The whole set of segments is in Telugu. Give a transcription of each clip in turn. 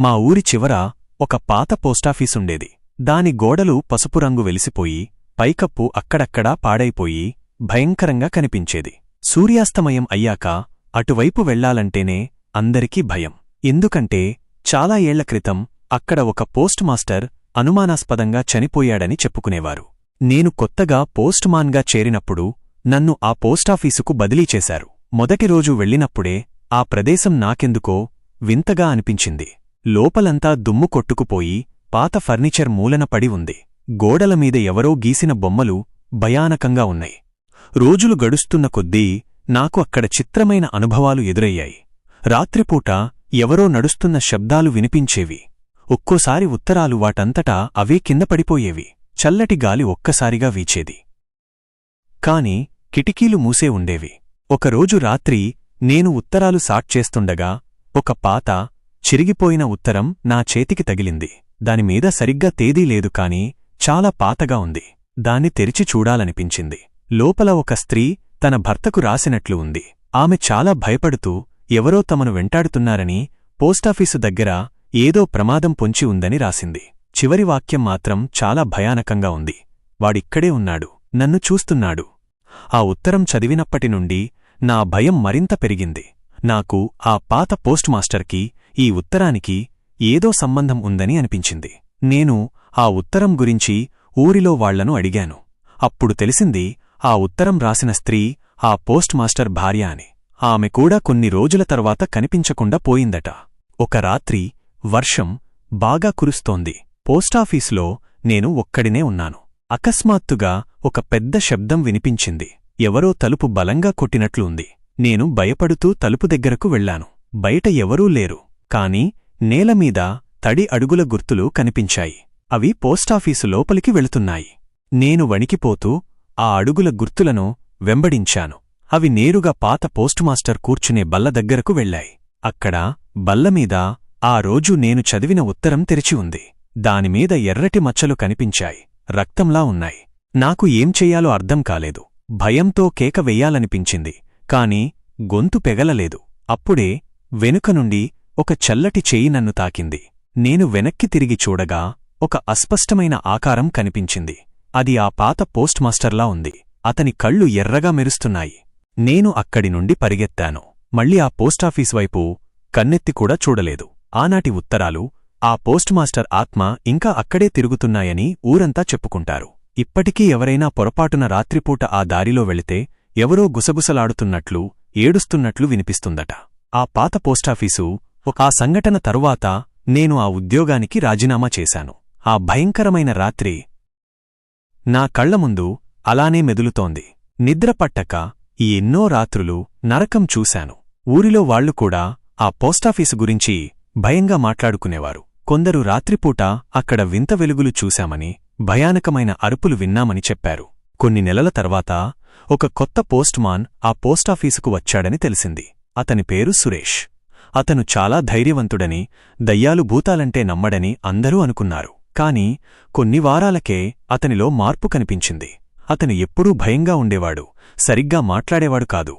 మా ఊరి చివర ఒక పాత పోస్టాఫీసుండేది దాని గోడలు పసుపు రంగు వెలిసిపోయి పైకప్పు అక్కడక్కడా పాడైపోయి భయంకరంగా కనిపించేది. సూర్యాస్తమయం అయ్యాక అటువైపు వెళ్ళాలంటేనే అందరికీ భయం. ఎందుకంటే చాలా ఏళ్ళ క్రితం అక్కడ ఒక పోస్ట్ మాస్టర్ అనుమానాస్పదంగా చనిపోయాడని చెప్పుకునేవారు. నేను కొత్తగా పోస్ట్మాన్గా చేరినప్పుడు నన్ను ఆ పోస్టాఫీసుకు బదిలీ చేశారు. మొదటి రోజు వెళ్ళినప్పుడే ఆ ప్రదేశం నాకెందుకో వింతగా అనిపించింది. లోపలంతా దుమ్ము కొట్టుకుపోయి పాత ఫర్నిచర్ మూలన పడి ఉంది. గోడల మీద ఎవరో గీసిన బొమ్మలు భయానకంగా ఉన్నాయి. రోజులు గడుస్తున్న కొద్దీ నాకు అక్కడ చిత్రమైన అనుభవాలు ఎదురయ్యాయి. రాత్రిపూట ఎవరో నడుస్తున్న శబ్దాలు వినిపించేవి. ఒక్కోసారి ఉత్తరాలు వాటంతటా అవే కింద పడిపోయేవి. చల్లటి గాలి ఒక్కసారిగా వీచేది. కాని కిటికీలు మూసే ఉండేవి. ఒకరోజు రాత్రి నేను ఉత్తరాలు సాట్ చేస్తుండగా ఒక పాత చిరిగిపోయిన ఉత్తరం నా చేతికి తగిలింది. దానిమీద సరిగ్గా తేదీ లేదు కాని చాలా పాతగా ఉంది. దాన్ని తెరిచి చూడాలనిపించింది. లోపల ఒక స్త్రీ తన భర్తకు రాసినట్లు ఉంది. ఆమె చాలా భయపడుతూ ఎవరో తమను వెంటాడుతున్నారని పోస్టాఫీసు దగ్గర ఏదో ప్రమాదం పొంచి ఉందని రాసింది. చివరి వాక్యం మాత్రం చాలా భయానకంగా ఉంది. వాడిక్కడే ఉన్నాడు. నన్ను చూస్తున్నాడు. ఆ ఉత్తరం చదివినప్పటి నుండి నా భయం మరింత పెరిగింది. నాకు ఆ పాత పోస్ట్ మాస్టర్కి ఈ ఉత్తరానికి ఏదో సంబంధం ఉందని అనిపించింది. నేను ఆ ఉత్తరం గురించి ఊరిలో వాళ్ళను అడిగాను. అప్పుడు తెలిసింది ఆ ఉత్తరం రాసిన స్త్రీ ఆ పోస్ట్ మాస్టర్ భార్య అని. ఆమె కూడా కొన్ని రోజుల తర్వాత కనిపించకుండా పోయిందట. ఒక రాత్రి వర్షం బాగా కురుస్తోంది. పోస్టాఫీసులో నేను ఒక్కడినే ఉన్నాను. అకస్మాత్తుగా ఒక పెద్ద శబ్దం వినిపించింది. ఎవరో తలుపు బలంగా కొట్టినట్లు ఉంది. నేను భయపడుతూ తలుపు దగ్గరకు వెళ్ళాను బయట ఎవరూ లేరు. కాని నేలమీద తడి అడుగుల గుర్తులు కనిపించాయి. అవి పోస్టాఫీసు లోపలికి వెళుతున్నాయి. నేను వణికిపోతూ ఆ అడుగుల గుర్తులను వెంబడించాను. అవి నేరుగా పాత పోస్టుమాస్టర్ కూర్చునే బల్ల దగ్గరకు వెళ్ళాయి అక్కడ బల్లమీద ఆ రోజు నేను చదివిన ఉత్తరం తెరిచి ఉంది. దానిమీద ఎర్రటి మచ్చలు కనిపించాయి. రక్తంలా ఉన్నాయి. నాకు ఏం చెయ్యాలో అర్థం కాలేదు. భయంతో కేక వెయ్యాలనిపించింది కాని గొంతు పెగలలేదు. అప్పుడే వెనుక నుండి ఒక చల్లటి చేయి నన్ను తాకింది. నేను వెనక్కి తిరిగి చూడగా ఒక అస్పష్టమైన ఆకారం కనిపించింది. అది ఆ పాత పోస్ట్ మాస్టర్లా ఉంది. అతని కళ్ళు ఎర్రగా మెరుస్తున్నాయి. నేను అక్కడి నుండి పరిగెత్తాను. మళ్ళీ ఆ పోస్టాఫీస్ వైపు కన్నెత్తి కూడా చూడలేదు. ఆనాటి ఉత్తరాలు ఆ పోస్ట్మాస్టర్ ఆత్మ ఇంకా అక్కడే తిరుగుతున్నాయని ఊరంతా చెప్పుకుంటారు. ఇప్పటికీ ఎవరైనా పొరపాటున రాత్రిపూట ఆ దారిలో వెళితే ఎవరో గుసగుసలాడుతున్నట్లు ఏడుస్తున్నట్లు వినిపిస్తుందట. ఆ పాత పోస్టాఫీసు ఆ సంఘటన తరువాత నేను ఆ ఉద్యోగానికి రాజీనామా చేశాను. ఆ భయంకరమైన రాత్రి నా కళ్ళ ముందు అలానే మెదులుతోంది. నిద్రపట్టక ఈ ఎన్నో రాత్రులు నరకం చూశాను. ఊరిలో వాళ్ళు కూడా ఆ పోస్టాఫీసు గురించి భయంగా మాట్లాడుకునేవారు. కొందరు రాత్రిపూట అక్కడ వింత వెలుగులు చూశామని భయానకమైన అరుపులు విన్నామని చెప్పారు. కొన్ని నెలల తర్వాత ఒక కొత్త పోస్ట్మాన్ ఆ పోస్టాఫీసుకు వచ్చాడని తెలిసింది. అతని పేరు సురేష్. అతను చాలా ధైర్యవంతుడని దయ్యాలు భూతాలంటే నమ్మడని అందరూ అనుకున్నారు. కాని కొన్ని వారాలకే అతనిలో మార్పు కనిపించింది. అతను ఎప్పుడూ భయంగా ఉండేవాడు సరిగ్గా మాట్లాడేవాడు కాదు.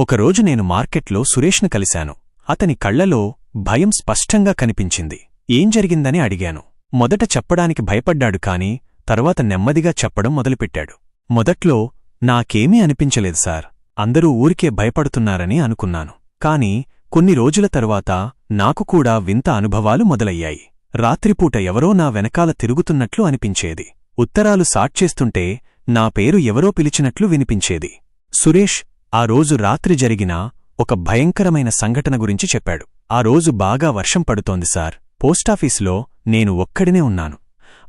ఒకరోజు నేను మార్కెట్లో సురేష్ను కలిశాను. అతని కళ్ళలో భయం స్పష్టంగా కనిపించింది. ఏం జరిగిందని అడిగాను. మొదట చెప్పడానికి భయపడ్డాడు కాని తర్వాత నెమ్మదిగా చెప్పడం మొదలుపెట్టాడు. మొదట్లో నాకేమీ అనిపించలేదు సార్. అందరూ ఊరికే భయపడుతున్నారని అనుకున్నాను. కాని కొన్ని రోజుల తరువాత నాకు కూడా వింత అనుభవాలు మొదలయ్యాయి. రాత్రిపూట ఎవరో నా వెనకాల తిరుగుతున్నట్లు అనిపించేది. ఉత్తరాలు సాట్చేస్తుంటే నా పేరు ఎవరో పిలిచినట్లు వినిపించేది. సురేష్ ఆ రోజు రాత్రి జరిగిన ఒక భయంకరమైన సంఘటన గురించి చెప్పాడు. ఆ రోజు బాగా వర్షం పడుతోంది సార్. పోస్టాఫీసులో నేను ఒక్కడినే ఉన్నాను.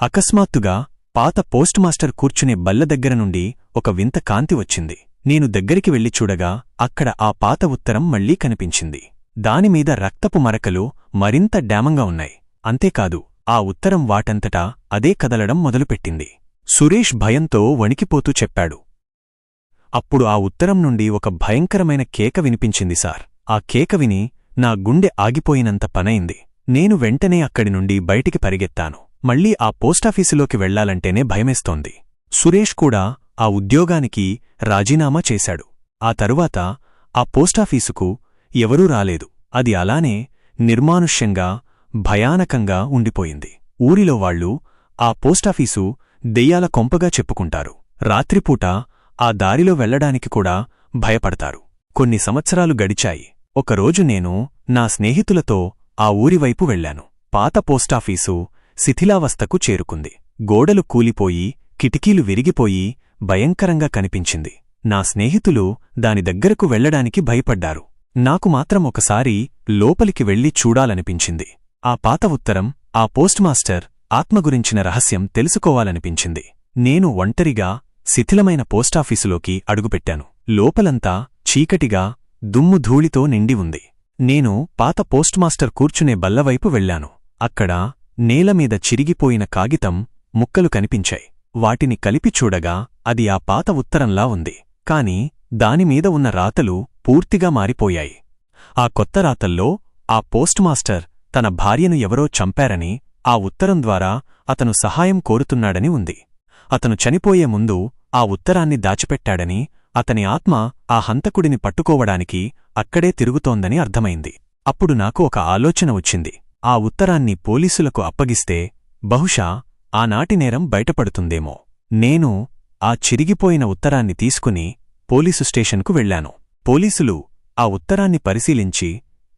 అకస్మాత్తుగా పాత పోస్ట్మాస్టర్ కూర్చునే బల్ల దగ్గర నుండి ఒక వింత కాంతి వచ్చింది. నేను దగ్గరికి వెళ్ళి చూడగా అక్కడ ఆ పాత ఉత్తరం మళ్ళీ కనిపించింది. దానిమీద రక్తపు మరకలు మరింత డ్యామంగా ఉన్నాయి. అంతేకాదు ఆ ఉత్తరం వాటంతటా అదే కదలడం మొదలుపెట్టింది. సురేష్ భయంతో వణికిపోతూ చెప్పాడు. అప్పుడు ఆ ఉత్తరం నుండి ఒక భయంకరమైన కేక వినిపించింది సార్. ఆ కేక విని నా గుండె ఆగిపోయినంత పనైంది. నేను వెంటనే అక్కడి నుండి బయటికి పరిగెత్తాను. మళ్ళీ ఆ పోస్టాఫీసులోకి వెళ్ళాలంటేనే భయమేస్తోంది. సురేష్ కూడా ఆ ఉద్యోగానికి రాజీనామా చేశాడు. ఆ తరువాత ఆ పోస్టాఫీసుకు ఎవరూ రాలేదు. అది అలానే నిర్మానుష్యంగా భయానకంగా ఉండిపోయింది. ఊరిలో వాళ్ళు ఆ పోస్టాఫీసు దెయ్యాల కొంపగా చెప్పుకుంటారు. రాత్రిపూట ఆ దారిలో వెళ్ళడానికి కూడా భయపడతారు. కొన్ని సంవత్సరాలు గడిచాయి. ఒకరోజు నేను నా స్నేహితులతో ఆ ఊరివైపు వెళ్ళాను పాత పోస్టాఫీసు శిథిలావస్థకు చేరుకుంది. గోడలు కూలిపోయి కిటికీలు విరిగిపోయి భయంకరంగా కనిపించింది. నా స్నేహితులు దాని దగ్గరకు వెళ్ళడానికి భయపడ్డారు. నాకు మాత్రం ఒకసారి లోపలికి వెళ్ళి చూడాలనిపించింది. ఆ పాత ఉత్తరం ఆ పోస్ట్మాస్టర్ ఆత్మగురించిన ఆత్మ గురించిన రహస్యం తెలుసుకోవాలనిపించింది. నేను ఒంటరిగా శిథిలమైన పోస్టాఫీసులోకి అడుగుపెట్టాను. లోపలంతా చీకటిగా దుమ్ము ధూళితో నిండి ఉంది. నేను పాత పోస్ట్మాస్టర్ కూర్చునే బల్లవైపు వెళ్ళాను అక్కడ నేలమీద చిరిగిపోయిన కాగితం ముక్కలు కనిపించాయి. వాటిని కలిపి చూడగా అది ఆ పాత ఉత్తరంలా ఉంది. కాని దానిమీద ఉన్న రాతలు పూర్తిగా మారిపోయాయి. ఆ కొత్త రాతల్లో ఆ పోస్ట్ మాస్టర్ తన భార్యను ఎవరో చంపారని ఆ ఉత్తరం ద్వారా అతను సహాయం కోరుతున్నాడని ఉంది. అతను చనిపోయే ముందు ఆ ఉత్తరాన్ని దాచిపెట్టాడని అతని ఆత్మ ఆ హంతకుడిని పట్టుకోవడానికి అక్కడే తిరుగుతోందని అర్థమైంది. అప్పుడు నాకు ఒక ఆలోచన వచ్చింది. ఆ ఉత్తరాన్ని పోలీసులకు అప్పగిస్తే బహుశా ఆనాటి నేరం బయటపడుతుందేమో. నేను ఆ చిరిగిపోయిన ఉత్తరాన్ని తీసుకుని పోలీసు స్టేషన్కు వెళ్ళాను పోలీసులు ఆ ఉత్తరాన్ని పరిశీలించి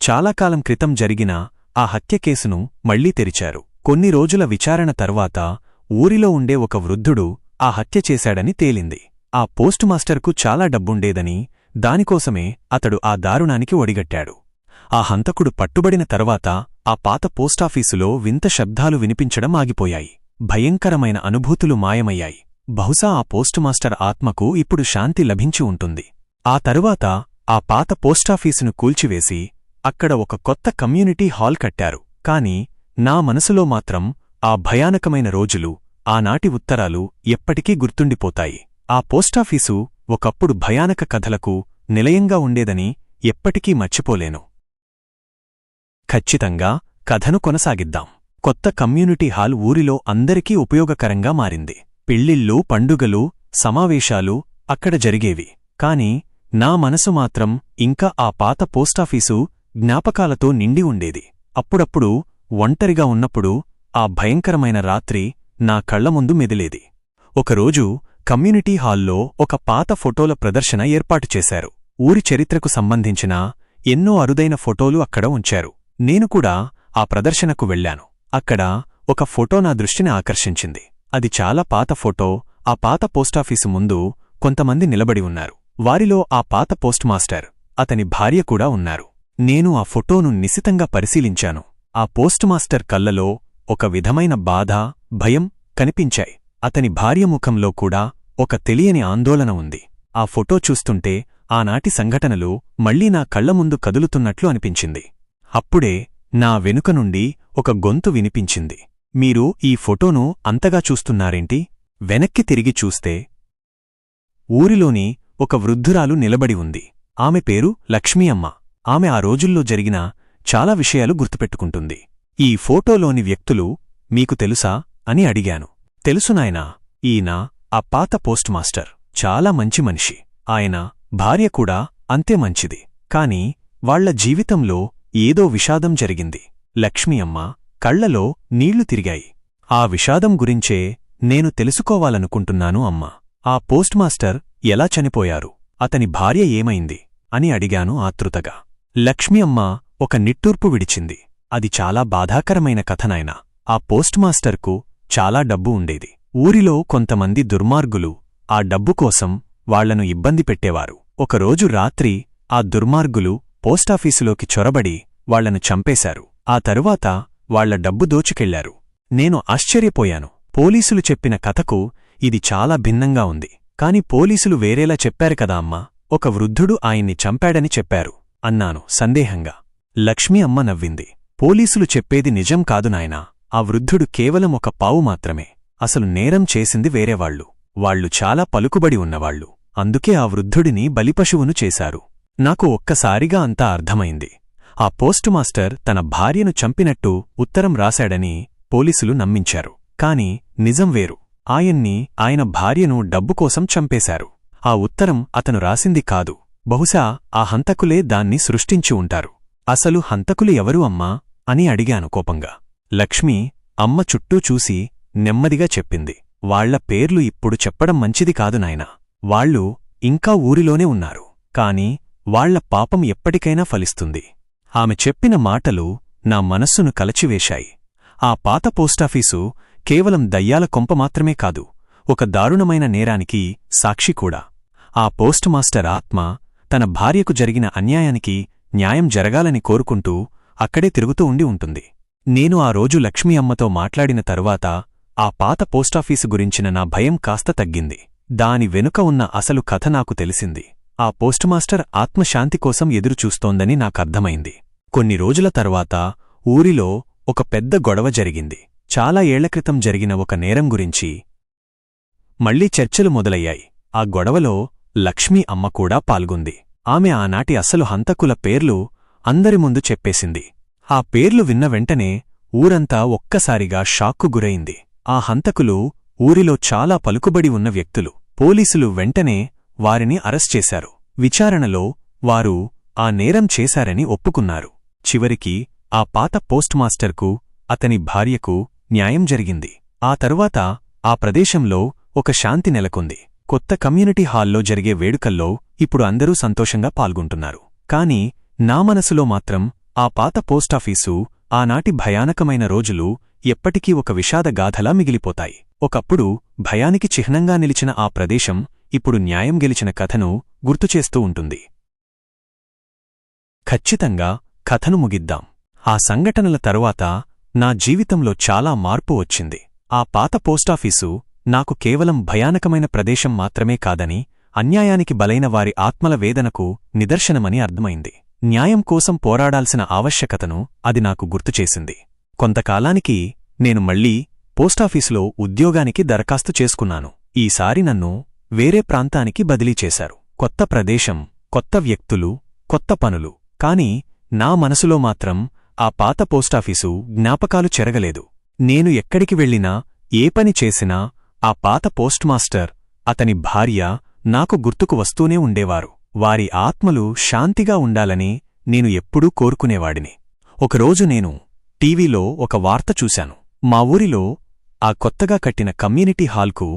చాలాకాలం క్రితం జరిగిన ఆ హత్య కేసును మళ్ళీ తెరిచారు. కొన్ని రోజుల విచారణ తర్వాత ఊరిలో ఉండే ఒక వృద్ధుడు ఆ హత్య చేశాడని తేలింది. ఆ పోస్టుమాస్టర్కు చాలా డబ్బుండేదని దానికోసమే అతడు ఆ దారుణానికి ఒడిగట్టాడు. ఆ హంతకుడు పట్టుబడిన తర్వాత ఆ పాత పోస్టాఫీసులో వింత శబ్దాలు వినిపించడం ఆగిపోయాయి. భయంకరమైన అనుభూతులు మాయమయ్యాయి. బహుశా ఆ పోస్టుమాస్టర్ ఆత్మకు ఇప్పుడు శాంతి లభించి ఉంటుంది. ఆ తరువాత ఆ పాత పోస్టాఫీసును కూల్చివేసి అక్కడ ఒక కొత్త కమ్యూనిటీ హాల్ కట్టారు. కాని నా మనసులో మాత్రం ఆ భయానకమైన రోజులు ఆనాటి ఉత్తరాలు ఎప్పటికీ గుర్తుండిపోతాయి. ఆ పోస్టాఫీసు ఒకప్పుడు భయానక కథలకు నిలయంగా ఉండేదని ఎప్పటికీ మర్చిపోలేను. ఖచ్చితంగా కథను కొనసాగిద్దాం. కొత్త కమ్యూనిటీ హాల్ ఊరిలో అందరికీ ఉపయోగకరంగా మారింది. పెళ్ళిళ్ళు పండుగలు సమావేశాలు అక్కడ జరిగేవి. కాని నా మనసు మాత్రం ఇంకా ఆ పాత పోస్టాఫీసు జ్ఞాపకాలతో నిండి ఉండేది. అప్పుడప్పుడు ఒంటరిగా ఉన్నప్పుడు ఆ భయంకరమైన రాత్రి నా కళ్ళముందు మెదిలేది. ఒకరోజు కమ్యూనిటీ హాల్లో ఒక పాత ఫోటోల ప్రదర్శన ఏర్పాటు చేశారు. ఊరి చరిత్రకు సంబంధించిన ఎన్నో అరుదైన ఫోటోలు అక్కడ ఉంచారు. నేను కూడా ఆ ప్రదర్శనకు వెళ్ళాను అక్కడ ఒక ఫోటో నా దృష్టిని ఆకర్షించింది. అది చాలా పాత ఫోటో ఆ పాత పోస్టాఫీసు ముందు కొంతమంది నిలబడి ఉన్నారు. వారిలో ఆ పాత పోస్ట్ మాస్టర్ అతని భార్య కూడా ఉన్నారు. నేను ఆ ఫోటోను నిశితంగా పరిశీలించాను. ఆ పోస్ట్ మాస్టర్ కళ్ళలో ఒక విధమైన బాధ భయం కనిపించాయి. అతని భార్య ముఖంలో కూడా ఒక తెలియని ఆందోళన ఉంది. ఆ ఫోటో చూస్తుంటే ఆనాటి సంఘటనలు మళ్ళీ నా కళ్ళ ముందు కదులుతున్నట్లు అనిపించింది. అప్పుడే నా వెనుక నుండి ఒక గొంతు వినిపించింది. మీరు ఈ ఫోటోను అంతగా చూస్తున్నారేంటి? వెనక్కి తిరిగి చూస్తే ఊరిలోని ఒక వృద్ధురాలు నిలబడి ఉంది. ఆమె పేరు లక్ష్మీ అమ్మ ఆమె ఆ రోజుల్లో జరిగిన చాలా విషయాలు గుర్తుపెట్టుకుంటుంది. ఈ ఫోటోలోని వ్యక్తులు మీకు తెలుసా అని అడిగాను. తెలుసునాయనా ఈయన ఆ పాత పోస్ట్ మాస్టర్. చాలా మంచి మనిషి. ఆయన భార్య కూడా అంతే మంచిది. కాని వాళ్ళ జీవితంలో ఏదో విషాదం జరిగింది. లక్ష్మీ అమ్మ కళ్ళలో నీళ్ళు తిరిగాయి. ఆ విషాదం గురించే నేను తెలుసుకోవాలనుకుంటున్నాను అమ్మా. ఆ పోస్ట్మాస్టర్ ఎలా చనిపోయారు? అతని భార్య ఏమైంది? అని అడిగాను ఆతృతగా. లక్ష్మి అమ్మ ఒక నిట్టూర్పు విడిచింది. అది చాలా బాధాకరమైన కథనాయన ఆ పోస్ట్మాస్టర్కు చాలా డబ్బు ఉండేది. ఊరిలో కొంతమంది దుర్మార్గులు ఆ డబ్బు కోసం వాళ్ళను ఇబ్బంది పెట్టేవారు. ఒకరోజు రాత్రి ఆ దుర్మార్గులు పోస్టాఫీసులోకి చొరబడి వాళ్ళను చంపేశారు. ఆ తరువాత వాళ్ళ డబ్బు దోచుకెళ్ళారు. నేను ఆశ్చర్యపోయాను. పోలీసులు చెప్పిన కథకు ఇది చాలా భిన్నంగా ఉంది. కాని పోలీసులు వేరేలా చెప్పారు కదా అమ్మా. ఒక వృద్ధుడు ఆయన్ని చంపాడని చెప్పారు. అన్నాను సందేహంగా. లక్ష్మి అమ్మ నవ్వింది. పోలీసులు చెప్పేది నిజం కాదు నాయనా. ఆ వృద్ధుడు కేవలం ఒక పావు మాత్రమే. అసలు నేరం చేసింది వేరేవాళ్ళు వాళ్ళు చాలా పలుకుబడి ఉన్నవాళ్ళు అందుకే ఆ వృద్ధుడిని బలిపశువును చేశారు. నాకు ఒక్కసారిగా అంతా అర్థమైంది. ఆ పోస్టుమాస్టర్ తన భార్యను చంపినట్టు ఉత్తరం రాశాడని పోలీసులు నమ్మించారు. కాని నిజం వేరు. ఆయన్ని ఆయన భార్యను డబ్బుకోసం చంపేశారు. ఆ ఉత్తరం అతను రాసింది కాదు. బహుశా ఆ హంతకులే దాన్ని సృష్టించి ఉంటారు. అసలు హంతకులు ఎవరు అమ్మా? అని అడిగాను కోపంగా. లక్ష్మి అమ్మ చుట్టూ చూసి నెమ్మదిగా చెప్పింది. వాళ్ళ పేర్లు ఇప్పుడు చెప్పడం మంచిది కాదు నాయనా. వాళ్ళు ఇంకా ఊరిలోనే ఉన్నారు. కాని వాళ్ళ పాపం ఎప్పటికైనా ఫలిస్తుంది. ఆమె చెప్పిన మాటలు నా మనస్సును కలచివేశాయి. ఆ పాత పోస్టాఫీసు కేవలం దయ్యాల కొంప మాత్రమే కాదు ఒక దారుణమైన నేరానికి సాక్షి కూడా. ఆ పోస్ట్ మాస్టర్ ఆత్మ తన భార్యకు జరిగిన అన్యాయానికి న్యాయం జరగాలని కోరుకుంటూ అక్కడే తిరుగుతూ ఉండి ఉంటుంది. నేను ఆ రోజు లక్ష్మీ అమ్మతో మాట్లాడిన తరువాత ఆ పాత పోస్టాఫీసు గురించిన నా భయం కాస్త తగ్గింది. దాని వెనుక ఉన్న అసలు కథ నాకు తెలిసింది. ఆ పోస్టుమాస్టర్ ఆత్మశాంతి కోసం ఎదురుచూస్తోందని నాకర్థమైంది కొన్ని రోజుల తర్వాత ఊరిలో ఒక పెద్ద గొడవ జరిగింది. చాలా ఏళ్ళ క్రితం జరిగిన ఒక నేరం గురించి మళ్ళీ చర్చలు మొదలయ్యాయి. ఆ గొడవలో లక్ష్మీ అమ్మ కూడా పాల్గొంది. ఆమె ఆనాటి అసలు హంతకుల పేర్లు అందరి ముందు చెప్పేసింది. ఆ పేర్లు విన్న వెంటనే ఊరంతా ఒక్కసారిగా షాక్కు గురైంది. ఆ హంతకులు ఊరిలో చాలా పలుకుబడి ఉన్న వ్యక్తులు. పోలీసులు వెంటనే వారిని అరెస్ట్ చేశారు. విచారణలో వారు ఆ నేరం చేశారని ఒప్పుకున్నారు. చివరికి ఆ పాత పోస్ట్మాస్టర్కు అతని భార్యకు న్యాయం జరిగింది. ఆ తరువాత ఆ ప్రదేశంలో ఒక శాంతి నెలకొంది. కొత్త కమ్యూనిటీ హాల్లో జరిగే వేడుకల్లో ఇప్పుడు అందరూ సంతోషంగా పాల్గొంటున్నారు. కాని నా మనసులో మాత్రం ఆ పాత పోస్టాఫీసు ఆనాటి భయానకమైన రోజులు ఎప్పటికీ ఒక విషాదగాథలా మిగిలిపోతాయి. ఒకప్పుడు భయానికి చిహ్నంగా నిలిచిన ఆ ప్రదేశం ఇప్పుడు న్యాయం గెలిచిన కథను గుర్తుచేస్తూ ఉంటుంది. ఖచ్చితంగా కథను ముగిద్దాం. ఆ సంఘటనల తరువాత నా జీవితంలో చాలా మార్పు వచ్చింది. ఆ పాత పోస్టాఫీసు నాకు కేవలం భయానకమైన ప్రదేశం మాత్రమే కాదని అన్యాయానికి బలైన వారి ఆత్మల వేదనకు నిదర్శనమని అర్థమైంది. న్యాయం కోసం పోరాడాల్సిన ఆవశ్యకతను అది నాకు గుర్తుచేసింది కొంతకాలానికి నేను మళ్ళీ పోస్టాఫీసులో ఉద్యోగానికి దరఖాస్తు చేసుకున్నాను. ఈసారి నన్ను వేరే ప్రాంతానికి బదిలీ చేశారు. కొత్త ప్రదేశం కొత్త వ్యక్తులు కొత్త పనులు. కాని నా మనసులో మాత్రం ఆ పాత పోస్టాఫీసు జ్ఞాపకాలు చెరగలేదు. నేను ఎక్కడికి వెళ్ళినా ఏ పని చేసినా ఆ పాత పోస్ట్మాస్టర్ అతని భార్య నాకు గుర్తుకు వస్తూనే ఉండేవారు. వారి ఆత్మలు శాంతిగా ఉండాలని నేను ఎప్పుడూ కోరుకునేవాడిని. ఒకరోజు నేను టీవీలో ఒక వార్త చూశాను. మా ఊరిలో ఆ కొత్తగా కట్టిన కమ్యూనిటీ హాల్కు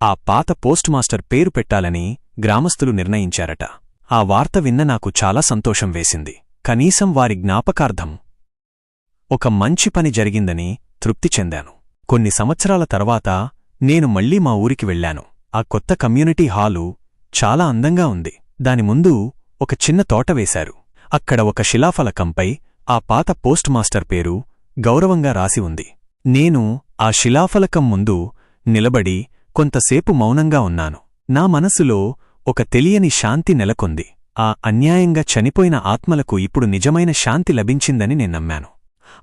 ఆ పాత పోస్ట్మాస్టర్ పేరు పెట్టాలని గ్రామస్తులు నిర్ణయించారట. ఆ వార్త విన్న నాకు చాలా సంతోషం వేసింది. కనీసం వారి జ్ఞాపకార్థం. ఒక మంచి పని జరిగిందని తృప్తి చెందాను. కొన్ని సంవత్సరాల తర్వాత నేను మళ్ళీ మా ఊరికి వెళ్ళాను ఆ కొత్త కమ్యూనిటీ హాలు చాలా అందంగా ఉంది. దాని ముందు ఒక చిన్న తోట వేశారు. అక్కడ ఒక శిలాఫలకంపై ఆ పాత పోస్ట్ మాస్టర్ పేరు గౌరవంగా రాసి ఉంది. నేను ఆ శిలాఫలకం ముందు నిలబడి కొంతసేపు మౌనంగా ఉన్నాను. నా మనసులో ఒక తెలియని శాంతి నెలకొంది. ఆ అన్యాయంగా చనిపోయిన ఆత్మలకు ఇప్పుడు నిజమైన శాంతి లభించిందని నేను నమ్మాను.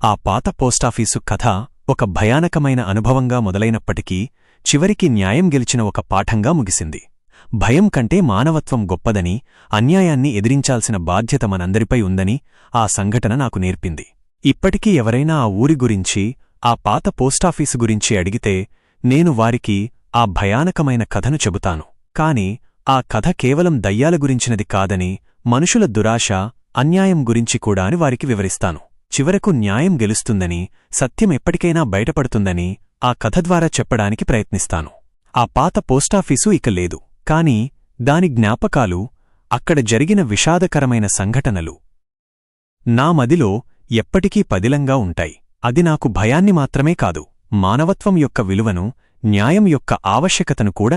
ఆ పాత పోస్టాఫీసు కథ ఒక భయానకమైన అనుభవంగా మొదలైనప్పటికీ చివరికి న్యాయం గెలిచిన ఒక పాఠంగా ముగిసింది. భయం కంటే మానవత్వం గొప్పదని అన్యాయాన్ని ఎదిరించాల్సిన బాధ్యత మనందరిపై ఉందని ఆ సంఘటన నాకు నేర్పింది. ఇప్పటికీ ఎవరైనా ఆ ఊరి గురించి ఆ పాత పోస్టాఫీసు గురించి అడిగితే నేను వారికి ఆ భయానకమైన కథను చెబుతాను. కాని ఆ కథ కేవలం దయ్యాల గురించినది కాదని మనుషుల దురాశ అన్యాయం గురించి కూడా అని వారికి వివరిస్తాను. చివరకు న్యాయం గెలుస్తుందని సత్యం ఎప్పటికైనా బయటపడుతుందని ఆ కథ ద్వారా చెప్పడానికి ప్రయత్నిస్తాను. ఆ పాత పోస్టాఫీసు ఇక లేదు. కాని దాని జ్ఞాపకాలు అక్కడ జరిగిన విషాదకరమైన సంఘటనలు నా మదిలో ఎప్పటికీ పదిలంగా ఉంటాయి. అది నాకు భయాన్ని మాత్రమే కాదు. మానవత్వం యొక్క విలువను న్యాయం యొక్క ఆవశ్యకతను కూడా